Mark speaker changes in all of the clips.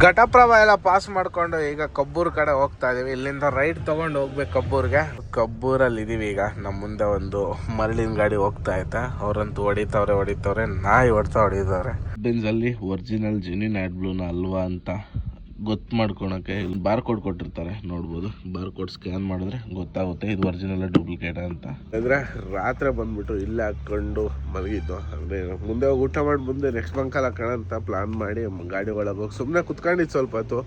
Speaker 1: ಘಟಪ್ರಭ ಎಲ್ಲ ಪಾಸ್ ಮಾಡ್ಕೊಂಡು ಈಗ ಕಬ್ಬೂರ್ ಕಡೆ ಹೋಗ್ತಾ ಇದೀವಿ. ಇಲ್ಲಿಂದ ರೈಟ್ ತಗೊಂಡು ಹೋಗ್ಬೇಕು ಕಬ್ಬೂರ್ಗೆ. ಕಬ್ಬೂರಲ್ಲಿ ಇದೀವಿ ಈಗ. ನಮ್ಮ ಮುಂದೆ ಒಂದು ಮರಳಿನ ಗಾಡಿ ಹೋಗ್ತಾ ಐತೆ. ಅವ್ರಂತೂ ಹೊಡಿತಾವ್ರೆ ಹೊಡಿತಾವ್ರೆ. ನಾಯಿ ಹೊಡ್ತಾ ಹೊಡಿತಾವ್ರೆ. ಅಲ್ಲಿ ಒರಿಜಿನಲ್ ಜೆನ್ಯೂನ್ ಆಡ್ ಬ್ಲೂನ ಅಲ್ವಾ ಅಂತ ಗೊತ್ತು ಮಾಡ್ಕೊಳಕ್ಕೆ ಇಲ್ಲಿ ಬಾರ್ ಕೋಡ್ ಕೊಟ್ಟಿರ್ತಾರೆ, ನೋಡ್ಬೋದು. ಬಾರ್ ಕೋಡ್ ಸ್ಕ್ಯಾನ್ ಮಾಡಿದ್ರೆ ಗೊತ್ತಾಗುತ್ತೆ ಇದು ಒರಿಜಿನಲ್ ಡೂಪ್ಲಿಕೇಟ್ ಅಂತ. ಅಂದರೆ ರಾತ್ರಿ ಬಂದ್ಬಿಟ್ಟು ಇಲ್ಲೇ ಹಾಕ್ಕೊಂಡು ಮಲಗಿದ್ದು. ಅಂದರೆ ಮುಂದೆ ಹೋಗಿ ಊಟ ಮಾಡಿ ಮುಂದೆ ನೆಕ್ಸ್ಟ್ ಬಂಕಲ್ ಹಾಕೋಣ ಅಂತ ಪ್ಲಾನ್ ಮಾಡಿ ಗಾಡಿ ಒಳಗೆ ಹೋಗಿ ಸುಮ್ಮನೆ ಕುತ್ಕೊಂಡಿದ್ದು ಸ್ವಲ್ಪ ಹೊತ್ತು.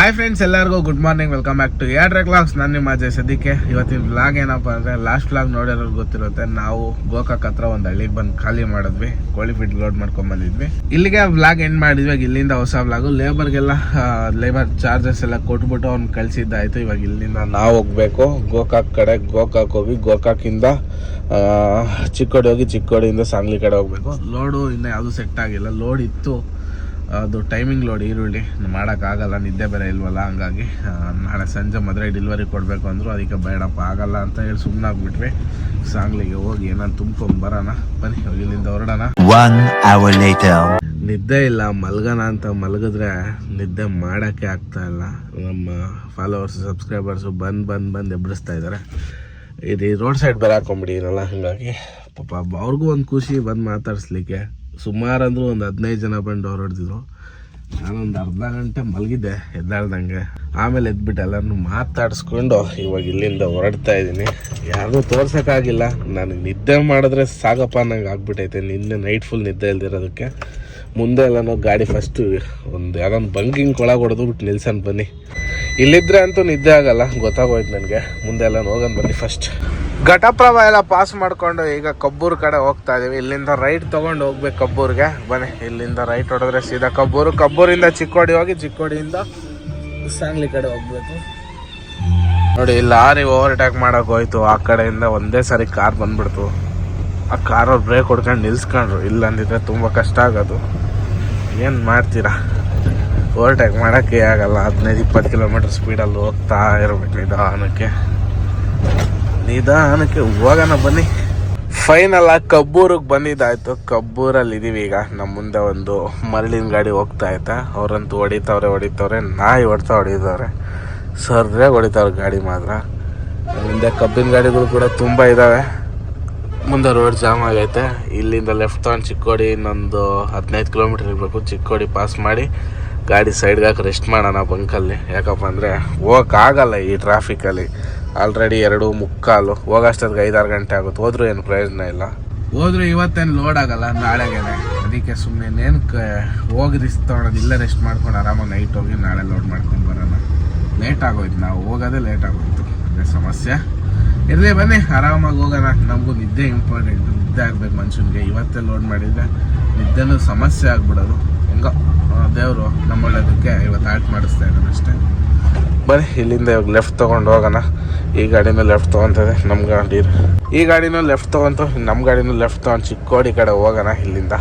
Speaker 1: ಹಾಯ್ ಫ್ರೆಂಡ್ಸ್ ಎಲ್ಲರಿಗೂ good morning welcome back to air clocks ನಾನು ನಿಮ್ಮ ಅಜಯ್. ಸದ್ಯಕ್ಕೆ ಇವತ್ತಿನ ವ್ಲಾಗ್ ಏನಪ್ಪ ಅಂದರೆ ಲಾಸ್ಟ್ ವ್ಲಾಗ್ ನೋಡಿರೋರು ಗೊತ್ತಿರುತ್ತೆ, ನಾವು ಗೋಕಾಕ್ ಹತ್ರ ಒಂದು ಹಳ್ಳಿಗೆ ಬಂದು ಖಾಲಿ ಮಾಡಿದ್ವಿ. ಕೋಳಿ ಫಿಟ್ ಲೋಡ್ ಮಾಡ್ಕೊಂಡ್ ಬಂದಿದ್ವಿ. ಇಲ್ಲಿಗೆ ವ್ಲಾಗ್ ಎಂಡ್ ಮಾಡಿದ್ವಿ. ಇಲ್ಲಿಂದ ಹೊಸ ವ್ಲಾಗು ಲೇಬರ್ಗೆಲ್ಲ ಲೇಬರ್ ಚಾರ್ಜಸ್ ಎಲ್ಲ ಕೊಟ್ಬಿಟ್ಟು ಅವ್ನು ಕಳಿಸಿದ್ದಾಯ್ತು. ಇವಾಗ ಇಲ್ಲಿಂದ ನಾವು ಹೋಗ್ಬೇಕು. ಗೋಕಾಕ್ ಕಡೆ ಗೋಕಾಕ್ ಹೋಗಿ, ಗೋಕಾಕಿಂದ ಚಿಕ್ಕೋಡಿ ಹೋಗಿ ಚಿಕ್ಕೋಡಿಯಿಂದ ಸಾಂಗ್ಲಿ ಕಡೆ ಹೋಗ್ಬೇಕು. ಲೋಡು ಇನ್ನೂ ಯಾವುದು ಸೆಟ್ ಆಗಿಲ್ಲ. ಲೋಡ್ ಇತ್ತು. ಅದು ಟೈಮಿಂಗ್ ನೋಡಿ ಈರುಳ್ಳಿ ಮಾಡೋಕ್ಕಾಗಲ್ಲ ನಿದ್ದೆ ಬೇರೆ ಇಲ್ವಲ್ಲ ಹಂಗಾಗಿ ನಾಳೆ ಸಂಜೆ ಮದುವೆ ಡೆಲಿವರಿ ಕೊಡಬೇಕು ಅಂದರು ಅದಕ್ಕೆ ಬೇಡಪ್ಪ ಆಗಲ್ಲ ಅಂತ ಹೇಳಿ ಸುಮ್ಮನೆ ಆಗ್ಬಿಟ್ವಿ. ಸಾಂಗ್ಲಿಗೆ ಹೋಗಿ ಏನಾದ್ರು ತುಂಬ್ಕೊಂಡು ಬರೋಣ ಬನ್ನಿ ಇಲ್ಲಿಂದ ಹೊರಡೋಣ. ನಿದ್ದೆ ಇಲ್ಲ ಮಲ್ಗೋಣ ಅಂತ ಮಲಗಿದ್ರೆ ನಿದ್ದೆ ಮಾಡೋಕ್ಕೆ ಆಗ್ತಾ ಇಲ್ಲ. ನಮ್ಮ ಫಾಲೋವರ್ಸ್ ಸಬ್ಸ್ಕ್ರೈಬರ್ಸು ಬಂದು ಬಂದು ಬಂದು ಎಬ್ಬರಿಸ್ತಾ ಇದ್ದಾರೆ ಇದು ರೋಡ್ ಸೈಡ್ ಬೇರೆ ಹಾಕೊಂಬಿಟ್ಟಿದ್ದೀನಲ್ಲ ಹಾಗಾಗಿ ಪಾಪ ಅವ್ರಿಗೂ ಒಂದು ಖುಷಿ ಬಂದು ಮಾತಾಡಿಸ್ಲಿಕ್ಕೆ. ಸುಮಾರು ಅಂದರೂ ಒಂದು ಹದಿನೈದು ಜನ ಬಂದು ಹೊರಡ್ತಿದ್ರು ನಾನೊಂದು ಅರ್ಧ ಗಂಟೆ ಮಲಗಿದ್ದೆ, ಎದ್ದಾಳ್ದಂಗೆ. ಆಮೇಲೆ ಎದ್ಬಿಟ್ಟು ಎಲ್ಲರನ್ನು ಮಾತಾಡಿಸ್ಕೊಂಡು ಇವಾಗ ಇಲ್ಲಿಂದ ಹೊರಡ್ತಾ ಇದ್ದೀನಿ. ಯಾರಿಗೂ ತೋರ್ಸೋಕ್ಕಾಗಿಲ್ಲ. ನನಗೆ ನಿದ್ದೆ ಮಾಡಿದ್ರೆ ಸಾಗಪ್ಪ ಅನ್ನಂಗೆ ಆಗ್ಬಿಟ್ಟೈತೆ ನಿನ್ನೆ ನೈಟ್ ಫುಲ್ ನಿದ್ದೆ ಇಲ್ದಿರೋದಕ್ಕೆ. ಮುಂದೆ ಎಲ್ಲನೋ ಗಾಡಿ ಫಸ್ಟು ಒಂದು ಯಾವ್ದೊಂದು ಬಂಕಿಂಗ್ ಕೊಳ ಹೊಡೆದು ಬಿಟ್ಟು ನಿಲ್ಸನ್ ಬನ್ನಿ. ಇಲ್ಲಿದ್ರೆ ಅಂತೂ ನಿದ್ದೆ ಆಗಲ್ಲ. ಗೊತ್ತಾಗೋಯ್ತು ನನಗೆ. ಮುಂದೆ ಎಲ್ಲ ಹೋಗೋಣ ಬನ್ನಿ ಫಸ್ಟ್ ಘಟಪ್ರಭ ಎಲ್ಲ ಪಾಸ್ ಮಾಡ್ಕೊಂಡು ಈಗ ಕಬ್ಬೂರು ಕಡೆ ಹೋಗ್ತಾ ಇದ್ದೀವಿ ಇಲ್ಲಿಂದ ರೈಟ್ ತಗೊಂಡು ಹೋಗ್ಬೇಕು ಕಬ್ಬೂರಿಗೆ. ಬನ್ನಿ, ಇಲ್ಲಿಂದ ರೈಟ್ ಹೊಡೆದ್ರೆ ಸೀದಾ ಕಬ್ಬೂರು. ಕಬ್ಬೂರಿಂದ ಚಿಕ್ಕೋಡಿ ಹೋಗಿ ಚಿಕ್ಕೋಡಿಯಿಂದ ಸಾಂಗ್ಲಿ ಕಡೆ ಹೋಗ್ಬೇಕು. ನೋಡಿ, ಇಲ್ಲಿ ಲಾರಿ ಓವರ್ಟೇಕ್ ಮಾಡಕ್ ಹೋಯ್ತು. ಆ ಕಡೆಯಿಂದ ಒಂದೇ ಸಾರಿ ಕಾರ್ ಬಂದ್ಬಿಡ್ತು. ಆ ಕಾರವ್ರು ಬ್ರೇಕ್ ಹೊಡ್ಕೊಂಡು ನಿಲ್ಸ್ಕೊಂಡ್ರು. ಇಲ್ಲ ಅಂದಿದ್ರೆ ತುಂಬ ಕಷ್ಟ ಆಗೋದು. ಏನು ಮಾಡ್ತೀರಾ? ಓವರ್ಟೇಕ್ ಮಾಡೋಕ್ಕೆ ಆಗಲ್ಲ. ಹದಿನೈದು, ಇಪ್ಪತ್ತು ಕಿಲೋಮೀಟ್ರ್ ಸ್ಪೀಡಲ್ಲಿ ಹೋಗ್ತಾ ಇರಬೇಕು ನಿಧಾನಕ್ಕೆ. ನಿಧಾನಕ್ಕೆ ಹೋಗೋಣ ಬನ್ನಿ. ಫೈನಲ್ ಆಗಿ ಕಬ್ಬೂರಿಗೆ ಬಂದಿದ್ದಾಯ್ತು. ಕಬ್ಬೂರಲ್ಲಿ ಇದೀವಿ ಈಗ. ನಮ್ಮ ಮುಂದೆ ಒಂದು ಮರಳಿನ ಗಾಡಿ ಹೋಗ್ತಾ ಐತೆ ಅವ್ರಂತೂ ಹೊಡಿತಾವ್ರೆ ಹೊಡಿತಾವ್ರೆ. ನಾಯಿ ಹೊಡ್ತಾ ಹೊಡಿತಾವ್ರೆ. ಸರ್ರೆ ಹೊಡಿತಾವ್ರೆ ಗಾಡಿ ಮಾತ್ರ. ಮುಂದೆ ಕಬ್ಬಿನ ಗಾಡಿಗಳು ಕೂಡ ತುಂಬ ಇದ್ದಾವೆ ಮುಂದೆ ರೋಡ್ ಜಾಮ್ ಆಗೈತೆ. ಇಲ್ಲಿಂದ ಲೆಫ್ಟ್ ತಗೊಂಡು ಚಿಕ್ಕೋಡಿ, ಇನ್ನೊಂದು ಹದಿನೈದು ಕಿಲೋಮೀಟ್ರ್ ಇರಬೇಕು. ಚಿಕ್ಕೋಡಿ ಪಾಸ್ ಮಾಡಿ ಗಾಡಿ ಸೈಡ್ಗೆ ಹಾಕಿ ರೆಸ್ಟ್ ಮಾಡೋಣ ಬಂಕಲ್ಲಿ ಯಾಕಪ್ಪ ಅಂದರೆ ಹೋಗೋಕ್ಕಾಗಲ್ಲ ಈ ಟ್ರಾಫಿಕಲ್ಲಿ ಆಲ್ರೆಡಿ ಎರಡು ಮುಕ್ಕಾಲು. ಹೋಗೋಷ್ಟೊತ್ತಿಗೆ ಐದಾರು ಗಂಟೆ ಆಗುತ್ತೆ. ಹೋದ್ರೂ ಏನು ಪ್ರಯೋಜನ ಇಲ್ಲ. ಹೋದ್ರೂ ಇವತ್ತೇನು ಲೋಡ್ ಆಗಲ್ಲ, ನಾಳೆಗೇನೆ. ಅದಕ್ಕೆ ಸುಮ್ಮನೆ ಏನು ಕ ಹೋಗಿ ರಿಸ್ಕ್ ತೊಗೊಳೋದು, ಇಲ್ಲೇ ರೆಸ್ಟ್ ಮಾಡ್ಕೊಂಡು ಆರಾಮಾಗಿ ನೈಟ್ ಹೋಗಿ ನಾಳೆ ಲೋಡ್ ಮಾಡ್ಕೊಂಡು ಬರೋಣ. ಲೇಟ್ ಆಗೋಯ್ತು. ನಾವು ಹೋಗೋದೇ ಲೇಟ್ ಆಗೋಯ್ತು. ಅದೇ ಸಮಸ್ಯೆ. ಇರಲಿ ಬನ್ನಿ, ಆರಾಮಾಗಿ ಹೋಗೋಣ. ನಮಗೂ ನಿದ್ದೆ ಇಂಪಾರ್ಟೆಂಟ್ ನಿದ್ದೆ ಆಗಬೇಕು ಮನುಷ್ಯನಿಗೆ. ಇವತ್ತೇ ಲೋಡ್ ಮಾಡಿದರೆ ನಿದ್ದೆನೂ ಸಮಸ್ಯೆ ಆಗ್ಬಿಡೋದು. ಹೆಂಗೋ ದೇವರು ನಮ್ಮ ಒಳ್ಳೇದಕ್ಕೆ ಇವತ್ತು ಆಟ ಮಾಡಿಸ್ತಾ ಇದ್ದಾನೆ ಅಷ್ಟೇ. ಬನ್ನಿ, ಇಲ್ಲಿಂದ ಇವಾಗ ಲೆಫ್ಟ್ ತೊಗೊಂಡು ಹೋಗೋಣ. ಈ ಗಾಡಿನೂ ಲೆಫ್ಟ್ ತೊಗೊತದೆ ನಮ್ಮ ಗಾಡಿ. ಈ ಗಾಡಿನೂ ಲೆಫ್ಟ್ ತೊಗೊಂತು ನಮ್ಮ ಗಾಡಿನೂ ಲೆಫ್ಟ್ ತೊಗೊಂಡು ಚಿಕ್ಕೋಡಿ ಕಡೆ ಹೋಗೋಣ ಇಲ್ಲಿಂದ.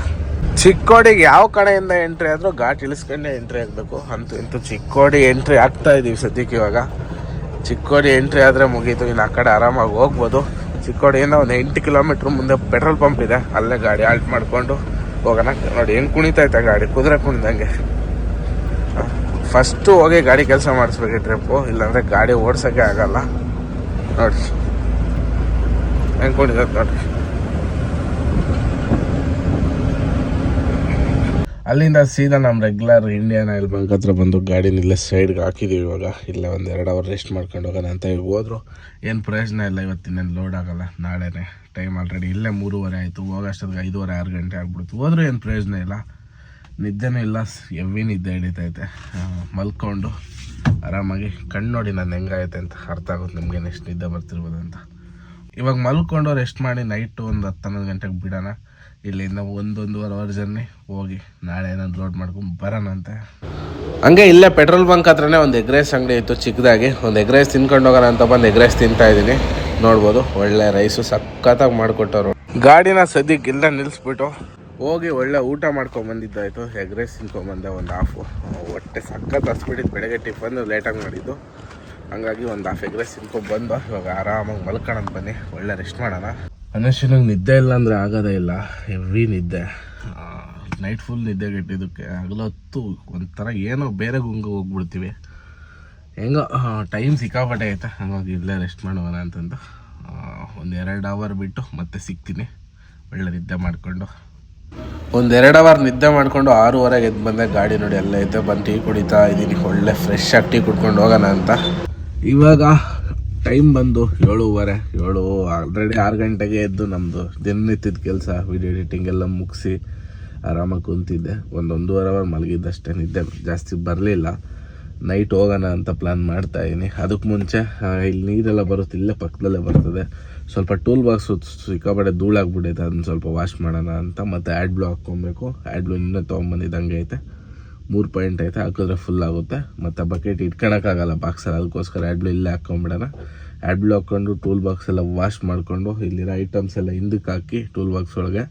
Speaker 1: ಚಿಕ್ಕೋಡಿಗೆ ಯಾವ ಕಡೆಯಿಂದ ಎಂಟ್ರಿ ಆದರೂ ಘಾಟ್ ಇಳಿಸ್ಕೊಂಡೇ ಎಂಟ್ರಿ ಆಗಬೇಕು. ಅಂತೂ ಇಂತೂ ಚಿಕ್ಕೋಡಿ ಎಂಟ್ರಿ ಆಗ್ತಾ ಇದೀವಿ ಸದ್ಯಕ್ಕೆ ಇವಾಗ. ಚಿಕ್ಕೋಡಿ ಎಂಟ್ರಿ ಆದರೆ ಮುಗೀತು, ಇನ್ನು ಆ ಕಡೆ ಆರಾಮಾಗಿ ಹೋಗ್ಬೋದು. ಚಿಕ್ಕೋಡಿಯಿಂದ ಒಂದು ಎಂಟು ಕಿಲೋಮೀಟ್ರ್ ಮುಂದೆ ಪೆಟ್ರೋಲ್ ಪಂಪ್ ಇದೆ, ಅಲ್ಲೇ ಗಾಡಿ ಆಲ್ಟ್ ಮಾಡಿಕೊಂಡು ಹೋಗೋಣ. ನೋಡಿ, ಹೆಂಗೆ ಕುಣಿತೈತೆ ಗಾಡಿ, ಕುದುರೆ ಕುಣಿದಂಗೆ. ಫಸ್ಟು ಹೋಗಿ ಗಾಡಿ ಕೆಲಸ ಮಾಡಿಸ್ಬೇಕು ಟ್ರಿಪ್ಪು ಇಲ್ಲಾಂದರೆ ಗಾಡಿ ಓಡ್ಸೋಕ್ಕೆ ಆಗಲ್ಲ. ನೋಡಿ ಸರ್ ನೋಡಿ ಅಲ್ಲಿಂದ ಸೀದಾ ನಮ್ಮ ರೆಗ್ಯುಲರ್ ಇಂಡಿಯನ್ ಆಯಿಲ್ ಬ್ಯಾಂಕ್ ಹತ್ರ ಬಂದು ಗಾಡಿನ ಇಲ್ಲೇ ಸೈಡ್ಗೆ ಹಾಕಿದ್ದೀವಿ ಇವಾಗ. ಇಲ್ಲೇ ಒಂದು ಎರಡು ಅವರ್ ರೆಸ್ಟ್ ಮಾಡ್ಕೊಂಡು ಹೋಗೋಣ ಅಂತ ಈಗ ಹೋದ್ರು. ಏನು ಪ್ರಯೋಜನ ಇಲ್ಲ ಇವತ್ತಿನೇನು ಲೋಡ್ ಆಗೋಲ್ಲ. ನಾಳೆನೇ ಟೈಮ್ ಆಲ್ರೆಡಿ ಇಲ್ಲೇ ಮೂರುವರೆ ಆಯಿತು. ಹೋಗೋಷ್ಟೊತ್ತಿಗೆ ಐದುವರೆ, ಆರು ಗಂಟೆ ಆಗ್ಬಿಡ್ತು. ಹೋದ್ರೂ ಏನು ಪ್ರಯೋಜನ ಇಲ್ಲ. ನಿದ್ದೆನೂ ಇಲ್ಲ ಎವ್ವಿ ನಿದ್ದೆ ಹಿಡಿತೈತೆ ಮಲ್ಕೊಂಡು ಆರಾಮಾಗಿ ಕಣ್ಣು ನೋಡಿ ನಾನು ಹೆಂಗಾಯ್ತೆ ಅಂತ ಅರ್ಥ ಆಗುತ್ತೆ ನಿಮಗೆ ನೆಕ್ಸ್ಟ್ ನಿದ್ದೆ ಬರ್ತಿರ್ಬೋದು ಅಂತ. ಇವಾಗ ಮಲ್ಕೊಂಡು ರೆಸ್ಟ್ ಮಾಡಿ ನೈಟು ಒಂದು ಹತ್ತು ಹನ್ನೊಂದು ಗಂಟೆಗೆ ಬಿಡೋಣ. ಇಲ್ಲಿಂದ ಒಂದೊಂದುವರೆ ಅವರ್ ಜರ್ನಿ ಹೋಗಿ ನಾಳೆ ಏನಾದ್ರು ಲೋಡ್ ಮಾಡ್ಕೊಂಡು ಬರೋಣಂತೆ ಹಂಗೆ ಇಲ್ಲೇ ಪೆಟ್ರೋಲ್ ಬಂಕ್ ಹತ್ರನೇ ಒಂದು ಎಗ್ ರೈಸ್ ಅಂಗಡಿ ಇತ್ತು ಚಿಕ್ಕದಾಗಿ ಒಂದು ಎಗ್ ರೈಸ್ ತಿನ್ಕೊಂಡು ಹೋಗೋಣ ಅಂತ ಬಂದು ಎಗ್ ರೈಸ್ ತಿಂತಾ ಇದ್ದೀನಿ. ನೋಡ್ಬೋದು ಒಳ್ಳೆ ರೈಸು ಸಖತ್ತಾಗಿ ಮಾಡಿಕೊಟ್ಟವರು. ಗಾಡಿನ ಸದ್ಯಕ್ಕೆ ಇಲ್ಲ ನಿಲ್ಲಿಸ್ಬಿಟ್ಟು ಹೋಗಿ ಒಳ್ಳೆ ಊಟ ಮಾಡ್ಕೊಂಡು ಬಂದಿದ್ದಾಯ್ತು ಎಗ್ ರೈಸ್ ತಿನ್ಕೊಂಬಂದೆ, ಒಂದು ಹಾಫು ಹೊಟ್ಟೆ ಸಖತ್ ಹಸ್ಬಿಟ್ಟಿದ್ದು ಬೆಳಗ್ಗೆ ಟಿಫನ್ ಲೇಟಾಗಿ ಮಾಡಿದ್ದು. ಹಂಗಾಗಿ ಒಂದು ಹಾಫ್ ಎಗ್ ರೈಸ್ ತಿನ್ಕೊಂಬಂದು, ಇವಾಗ ಆರಾಮಾಗಿ ಮಲ್ಕೊಳ್ಳೋಣ ಬನ್ನಿ, ಒಳ್ಳೆ ರೆಸ್ಟ್ ಮಾಡೋಣ. ಮನುಷ್ಯನಿಗೆ ನಿದ್ದೆ ಇಲ್ಲ ಅಂದರೆ ಆಗೋದೇ ಇಲ್ಲ ಎವ್ರಿ ನಿದ್ದೆ. ನೈಟ್ ಫುಲ್ ನಿದ್ದೆ ಕೆಟ್ಟಿದ್ದಕ್ಕೆ ಹಗಲೊತ್ತು ಒಂಥರ ಏನೋ ಬೇರೆ ಗುಂಗ ಹೋಗ್ಬಿಡ್ತೀವಿ. ಹೆಂಗೋ ಟೈಮ್ ಸಿಕ್ಕಾಪಟ್ಟೆ ಐತೆ ಹಂಗಾಗಿ ಇಲ್ಲೇ ರೆಸ್ಟ್ ಮಾಡೋಣ ಅಂತಂದು. ಒಂದು ಎರಡು ಅವರ್ ಬಿಟ್ಟು ಮತ್ತೆ ಸಿಗ್ತೀನಿ. ಒಳ್ಳೆ ನಿದ್ದೆ ಮಾಡಿಕೊಂಡು. ಒಂದು ಎರಡು ಅವರ್ ನಿದ್ದೆ ಮಾಡಿಕೊಂಡು ಆರೂವರೆಗೆ ಎದ್ದು ಬಂದೆ. ಗಾಡಿ ನೋಡಿ ಎಲ್ಲ ಇದ್ದೆ ಬಂದು ಟೀ ಕುಡಿತಾ ಇದ್ದೀನಿ. ಒಳ್ಳೆ ಫ್ರೆಶ್ ಆಗಿ ಟೀ ಕುಡ್ಕೊಂಡು ಹೋಗೋಣ ಅಂತ. ಇವಾಗ ಟೈಮ್ ಬಂದು ಏಳುವರೆ. ಏಳು ಆಲ್ರೆಡಿ ಆರು ಗಂಟೆಗೆ ಎದ್ದು ನಮ್ಮದು ದಿನನಿತ್ಯದ ಕೆಲಸ ವಿಡಿಯೋ ಎಡಿಟಿಂಗ್ ಎಲ್ಲ ಮುಗಿಸಿ ಆರಾಮಾಗಿ ಕುಂತಿದ್ದೆ. ಒಂದು ಒಂದೂವರೆ ಅವರ್ ಮಲಗಿದ್ದಷ್ಟೇ. ನಿದ್ದೆ ಜಾಸ್ತಿ ಬರಲಿಲ್ಲ. ನೈಟ್ ಹೋಗೋಣ ಅಂತ ಪ್ಲ್ಯಾನ್ ಮಾಡ್ತಾ ಇದ್ದೀನಿ. ಅದಕ್ಕೆ ಮುಂಚೆ ಇಲ್ಲಿ ನೀರೆಲ್ಲ ಬರುತ್ತೆ ಇಲ್ಲೇ ಪಕ್ಕದಲ್ಲೇ ಬರ್ತದೆ. ಸ್ವಲ್ಪ ಟೂಲ್ ಬಾಕ್ಸ್ ಸಿಕ್ಕಾಪಟ್ಟೆ ಧೂಳಾಗ್ಬಿಟ್ಟೈತೆ ಅದನ್ನ ಸ್ವಲ್ಪ ವಾಶ್ ಮಾಡೋಣ ಅಂತ. ಮತ್ತು ಆ್ಯಡ್ ಬ್ಲೂ ಹಾಕ್ಕೊಬೇಕು. ಆ್ಯಡ್ ಬ್ಲೂ ಇನ್ನೂ ತೊಗೊಂಬಂದಿದ್ದಂಗೆ ಐತೆ. ಮೂರು ಪಾಯಿಂಟ್ ಐತೆ, ಹಾಕಿದ್ರೆ ಫುಲ್ ಆಗುತ್ತೆ. ಮತ್ತು ಬಕೆಟ್ ಇಟ್ಕೊಳಕ್ಕಾಗಲ್ಲ ಬಾಕ್ಸಲ್ಲಿ ಅದಕ್ಕೋಸ್ಕರ ಆ್ಯಡ್ ಬ್ಲೂ ಇಲ್ಲೇ ಹಾಕ್ಕೊಂಬಿಡೋಣ. ಆ್ಯಡ್ ಬ್ಲೂ ಹಾಕ್ಕೊಂಡು ಟೂಲ್ ಬಾಕ್ಸ್ ಎಲ್ಲ ವಾಶ್ ಮಾಡಿಕೊಂಡು ಇಲ್ಲಿರೋ ಐಟಮ್ಸ್ ಎಲ್ಲ ಹಿಂದಕ್ಕೆ ಹಾಕಿ ಟೂಲ್ ಬಾಕ್ಸ್ ಒಳಗೆ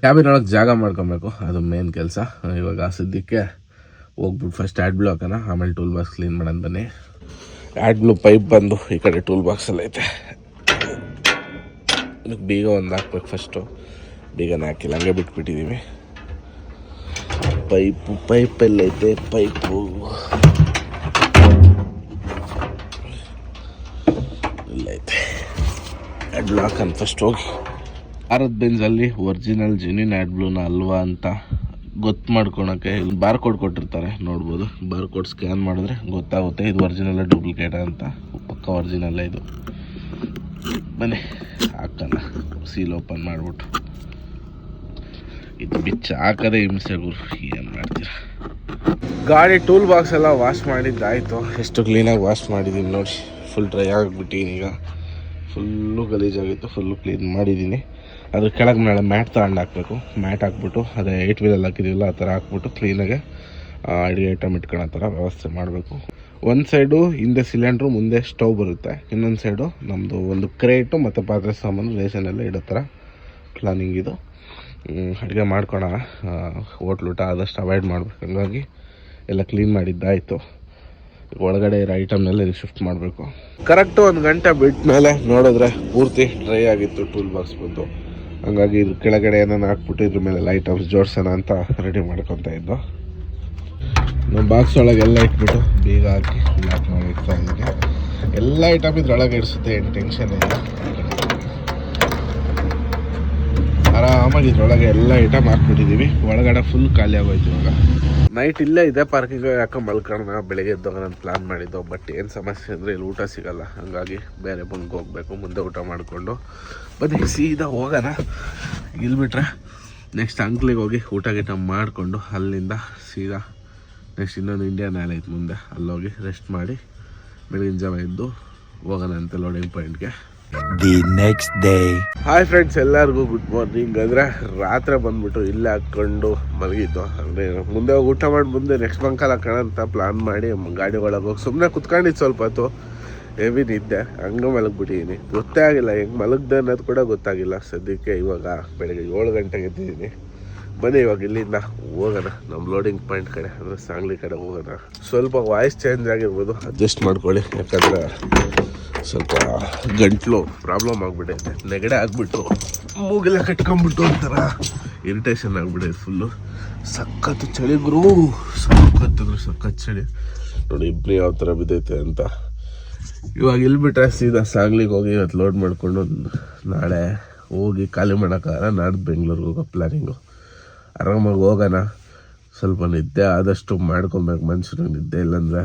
Speaker 1: ಕ್ಯಾಬಿನ್ ಒಳಗೆ ಜಾಗ ಮಾಡ್ಕೊಬೇಕು. ಅದು ಮೇನ್ ಕೆಲಸ. ಇವಾಗ ಸದ್ಯಕ್ಕೆ ಹೋಗ್ಬಿಟ್ಟು ಫಸ್ಟ್ ಆ್ಯಡ್ ಬ್ಲೂ ಹಾಕೋಣ. ಆಮೇಲೆ ಟೂಲ್ ಬಾಕ್ಸ್ ಕ್ಲೀನ್ ಮಾಡೋಣ ಬನ್ನಿ. ಆ್ಯಡ್ ಬ್ಲೂ ಪೈಪ್ ಬಂದು ಈ ಕಡೆ ಟೂಲ್ ಬಾಕ್ಸಲ್ಲಿ ಐತೆ. ಇದಕ್ಕೆ ಬೀಗ ಒಂದು ಹಾಕ್ಬೇಕು ಫಸ್ಟು ಬೀಗನ ಹಾಕಿಲ್ಲ ಹಂಗೆ ಬಿಟ್ಬಿಟ್ಟಿದ್ದೀವಿ ಪೈಪು ಪೈಪಲ್ಲೈತೆ ಪೈಪು. ಇಲ್ಲೈತೆ ಆ್ಯಡ್ ಲಾಕ್ ಅಂತ ಫಸ್ಟ್ ಹೋಗಿ. ಭಾರತ್ ಬೆಂಜಲ್ಲಿ ಒರಿಜಿನಲ್ ಜೆನ್ಯೂನ್ ಆ್ಯಡ್ ಬ್ಲೂನ ಅಲ್ವಾ ಅಂತ ಗೊತ್ತು ಮಾಡ್ಕೊಳಕ್ಕೆ ಇಲ್ಲಿ ಬಾರ್ ಕೋಡ್ ಕೊಟ್ಟಿರ್ತಾರೆ, ನೋಡ್ಬೋದು. ಬಾರ್ ಕೋಡ್ ಸ್ಕ್ಯಾನ್ ಮಾಡಿದ್ರೆ ಗೊತ್ತಾಗುತ್ತೆ, ಇದು ಒರಿಜಿನಲ್ಲ ಡೂಪ್ಲಿಕೇಟ ಅಂತ. ಪಕ್ಕ ಒರಿಜಿನಲ್ಲೇ ಇದು. ಬನ್ನಿ. ಸೀಲ್ ಓಪನ್ ಮಾಡಿಬಿಟ್ಟು. ಇದು ಬಿಚ್ಚ ಹಾಕದೇ ಹಿಂಸೆ ಗುರು, ಏನು ಮಾಡ್ತೀರ? ಗಾಡಿ ಟೂಲ್ ಬಾಕ್ಸ್ ಎಲ್ಲ ವಾಶ್ ಮಾಡಿದ್ದಾಯಿತು. ಎಷ್ಟು ಕ್ಲೀನಾಗಿ ವಾಶ್ ಮಾಡಿದ್ದೀನಿ ನೋಡಿ. ಫುಲ್ ಡ್ರೈ ಆಗಿಬಿಟ್ಟಿನಿ ಈಗ. ಫುಲ್ಲು ಗಲೀಜಾಗಿತ್ತು ಫುಲ್ಲು ಕ್ಲೀನ್ ಮಾಡಿದ್ದೀನಿ ಅದ್ರ ಕೆಳಗೆ ಮೇಲೆ ಮ್ಯಾಟ್ ತಗೊಂಡು ಹಾಕಬೇಕು. ಮ್ಯಾಟ್ ಹಾಕ್ಬಿಟ್ಟು, ಅದೇ ಏಟ್ ವೀಲಲ್ಲಿ ಹಾಕಿದ್ದೀವಲ್ಲ ಆ ಥರ ಹಾಕ್ಬಿಟ್ಟು ಕ್ಲೀನಾಗೆ ಅಡುಗೆ ಐಟಮ್ ಇಟ್ಕೊಳ್ಳೋ ಥರ ವ್ಯವಸ್ಥೆ ಮಾಡಬೇಕು. ಒಂದು ಸೈಡು ಹಿಂದೆ ಸಿಲಿಂಡ್ರು, ಮುಂದೆ ಸ್ಟವ್ ಬರುತ್ತೆ. ಇನ್ನೊಂದು ಸೈಡು ನಮ್ಮದು ಒಂದು ಕ್ರೇಟು ಮತ್ತು ಪಾತ್ರೆ ಸಾಮಾನು ರೇಷನ್ ಎಲ್ಲ ಇಡೋ ಪ್ಲಾನಿಂಗ್ ಇದು. ಅಡುಗೆ ಹೋಟ್ಲು ಊಟ ಆದಷ್ಟು ಅವಾಯ್ಡ್ ಮಾಡ್ಬೇಕು. ಹಂಗಾಗಿ ಎಲ್ಲ ಕ್ಲೀನ್ ಮಾಡಿದ್ದಾಯಿತು. ಒಳಗಡೆ ಇರೋ ಐಟಮ್ನೆಲ್ಲ ಇದು ಶಿಫ್ಟ್ ಮಾಡಬೇಕು. ಕರೆಕ್ಟು ಒಂದು ಗಂಟೆ ಬಿಟ್ಟ ಮೇಲೆ ನೋಡಿದ್ರೆ ಪೂರ್ತಿ ಡ್ರೈ ಆಗಿತ್ತು ಟೂಲ್ ಬಾಕ್ಸ್ ಬಂದು. ಹಂಗಾಗಿ ಇದ್ರ ಕೆಳಗಡೆ ಏನಾನ ಹಾಕ್ಬಿಟ್ಟು ಇದ್ರ ಮೇಲೆ ಐಟಮ್ಸ್ ಜೋಡಿಸೋಣ ಅಂತ ರೆಡಿ ಮಾಡ್ಕೊತಾ ಇದ್ದು. ನಮ್ಮ ಬಾಕ್ಸ್ ಒಳಗೆಲ್ಲ ಇಟ್ಬಿಟ್ಟು ಬೀಗ ಹಾಕಿ ಲಾಕ್ ಮಾಡಿ ಇಡ್ತಾ ಇದ್ದೀನಿ. ಎಲ್ಲ ಐಟಮ್ ಇದ್ರೊಳಗೆ ಇಡಿಸುತ್ತೆ, ಏನು ಟೆನ್ಷನ್ ಇಲ್ಲ. ಆರಾಮಾಗಿ ಇದ್ರೊಳಗೆ ಎಲ್ಲ ಐಟಮ್ ಹಾಕ್ಬಿಟ್ಟಿದ್ದೀವಿ. ಒಳಗಡೆ ಫುಲ್ ಖಾಲಿ ಆಗೋಯ್ತು ಇವಾಗ. ನೈಟ್ ಇಲ್ಲೇ ಇದೆ ಪಾರ್ಕಿಂಗ್ ಯಾಕೆ ಮಲ್ಕೊಳ್ಳೋಣ ಬೆಳಗ್ಗೆ ಎದ್ದಾಗ ನಾನು ಪ್ಲಾನ್ ಮಾಡಿದ್ದು ಬಟ್ ಏನು ಸಮಸ್ಯೆ ಅಂದರೆ ಇಲ್ಲಿ ಊಟ ಸಿಗಲ್ಲ. ಹಂಗಾಗಿ ಬೇರೆ ಬಂಕ್ ಹೋಗಬೇಕು, ಮುಂದೆ ಊಟ ಮಾಡಿಕೊಂಡು. ಬನ್ನಿ, ಸೀದಾ ಹೋಗೋಣ. ಇಲ್ಲಿ ಬಿಟ್ರೆ ನೆಕ್ಸ್ಟ್ ಅಂಕ್ಲಿಗೆ ಹೋಗಿ ಊಟ ಗೀಟ ಮಾಡಿಕೊಂಡು ಅಲ್ಲಿಂದ ಸೀದಾ ನೆಕ್ಸ್ಟ್ ಇನ್ನೊಂದು ಇಂಡಿಯನ್ ಆಲ್ ಐತೆ ಮುಂದೆ. ಅಲ್ಲೋಗಿ ರೆಸ್ಟ್ ಮಾಡಿ ಬೆಳಗಿನ ಜಾವ ಎದ್ದು ಹೋಗೋಣ ಅಂತ loading ಪಾಯಿಂಟ್ಗೆ
Speaker 2: the next day
Speaker 1: hi friends ಎಲ್ಲರಿಗೂ ಗುಡ್ ಮಾರ್ನಿಂಗ್ ಅಂದರೆ ರಾತ್ರಿ ಬಂದ್ಬಿಟ್ಟು ಇಲ್ಲೇ ಹಾಕ್ಕೊಂಡು ಮಲಗಿದ್ದು. ಅಂದರೆ ಮುಂದೆ ಹೋಗಿ ಊಟ ಮಾಡಿ ಮುಂದೆ ನೆಕ್ಸ್ಟ್ ಬಂಕಲ್ಲಿ ಹಾಕೋಣ ಅಂತ ಪ್ಲಾನ್ ಮಾಡಿ ಗಾಡಿ ಒಳಗೆ ಹೋಗಿ ಸುಮ್ಮನೆ ಕುತ್ಕೊಂಡಿದ್ದು ಸ್ವಲ್ಪ ಹೊತ್ತು. ಹೆವಿ ನಿದ್ದೆ. ಹಂಗೆ ಮಲಗ್ಬಿಟ್ಟಿದ್ದೀನಿ ಗೊತ್ತೇ ಆಗಿಲ್ಲ ಹೆಂಗೆ ಮಲಗ್ದೆ ಅನ್ನೋದು ಕೂಡ ಗೊತ್ತಾಗಿಲ್ಲ ಸದ್ಯಕ್ಕೆ ಇವಾಗ ಬೆಳಗ್ಗೆ ಏಳು ಗಂಟೆಗೆ ಎದ್ದಿದ್ದೀನಿ ಬನ್ನಿ ಇವಾಗ ಇಲ್ಲಿಂದ ಹೋಗೋಣ, ನಮ್ಮ ಲೋಡಿಂಗ್ ಪಾಯಿಂಟ್ ಕಡೆ, ಅಂದರೆ ಸಾಂಗ್ಲಿ ಕಡೆ ಹೋಗೋಣ. ಸ್ವಲ್ಪ ವಾಯ್ಸ್ ಚೇಂಜ್ ಆಗಿರ್ಬೋದು ಅಡ್ಜಸ್ಟ್ ಮಾಡ್ಕೊಳ್ಳಿ, ಯಾಕಂದರೆ ಸ್ವಲ್ಪ ಗಂಟ್ಲು ಪ್ರಾಬ್ಲಮ್ ಆಗಿಬಿಟ್ಟೈತೆ. ನೆಗಡೆ ಆಗಿಬಿಟ್ಟು ಮೂಗೆಲ್ಲ ಕಟ್ಕೊಂಬಿಟ್ಟು ಒಂಥರ ಇರಿಟೇಷನ್ ಆಗಿಬಿಟ್ಟೈತೆ ಫುಲ್ಲು ಸಖತ್ತು ಚಳಿಗ್ರು ಸಖತ್ ಅಂದ್ರೆ ಸಖತ್ ಚಳಿ. ನೋಡಿ ಇಬ್ಬರು ಯಾವ ಥರ ಬಿದ್ದೈತೆ ಅಂತ. ಇವಾಗ ಇಲ್ಲಿ ಬಿಟ್ರೆ ಸೀದಾ ಸಾಂಗ್ಲಿಗೆ ಹೋಗಿ ಇವತ್ತು ಲೋಡ್ ಮಾಡಿಕೊಂಡು ನಾಳೆ ಹೋಗಿ ಖಾಲಿ ಮಾಡೋಕ್ಕಾಗ ನಾಡ್ದು ಬೆಂಗ್ಳೂರಿಗೆ ಹೋಗೋ ಪ್ಲ್ಯಾನಿಂಗು ಆರಾಮಾಗಿ ಹೋಗೋಣ. ಸ್ವಲ್ಪ ನಿದ್ದೆ ಆದಷ್ಟು ಮಾಡ್ಕೊಬೇಕು ಮನುಷ್ಯನಿಗೆ ನಿದ್ದೆ ಇಲ್ಲಾಂದರೆ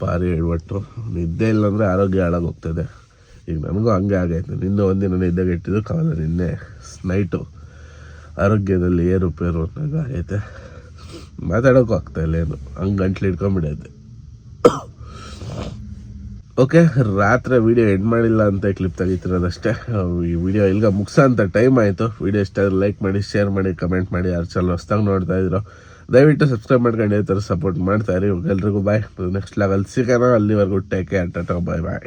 Speaker 1: ಭಾರಿ ಹೇಳ್ಬಿಟ್ಟು ನಿದ್ದೆ ಇಲ್ಲಾಂದರೆ ಆರೋಗ್ಯ ಹಾಳಾಗೋಗ್ತದೆ. ಈಗ ನನಗೂ ಹಂಗೆ ಆಗೈತೆ. ನಿನ್ನೆ ಒಂದಿನ ನಿದ್ದೆಗೆಟ್ಟಿದ್ದು ಕಾಲ ನಿನ್ನೆ ನೈಟು ಆರೋಗ್ಯದಲ್ಲಿ ಏರುಪೇರು ಅನ್ನೋದು ಆಗೈತೆ. ಮಾತಾಡೋಕ್ಕೂ ಆಗ್ತಾ ಇಲ್ಲ ಏನು. ಹಂಗೆ ಗಂಟ್ಲು ಹಿಡ್ಕೊಂಬಿಡೈತೆ. ಓಕೆ ರಾತ್ರಿ ವಿಡಿಯೋ ಎಂಡ್ ಮಾಡಿಲ್ಲ ಅಂತ ಕ್ಲಿಪ್ ತೆಗಿತಿರೋದಷ್ಟೇ. ಈ ವಿಡಿಯೋ ಇಲ್ಲಿಗೆ ಅಂತ ಟೈಮ್ ಆಯಿತು. ವಿಡಿಯೋ ಇಷ್ಟ ಲೈಕ್ ಮಾಡಿ ಶೇರ್ ಮಾಡಿ ಕಮೆಂಟ್ ಮಾಡಿ, ಯಾರು ಚಾನಲ್ ಹೊಸ್ದಾಗಿ ನೋಡ್ತಾ ಇದ್ರು. ದಯವಿಟ್ಟು ಸಬ್ಸ್ಕ್ರೈಬ್ ಮಾಡ್ಕೊಂಡು ಈ ಥರ ಸಪೋರ್ಟ್ ಮಾಡ್ತಾ ಇರಿ. ಎಲ್ರಿಗೂ ಬಾಯ್ ನೆಕ್ಸ್ಟ್ ಲೆವೆಲ್ ಸಿಗೋಣ. ಅಲ್ಲಿವರೆಗೂ take care tata bye bye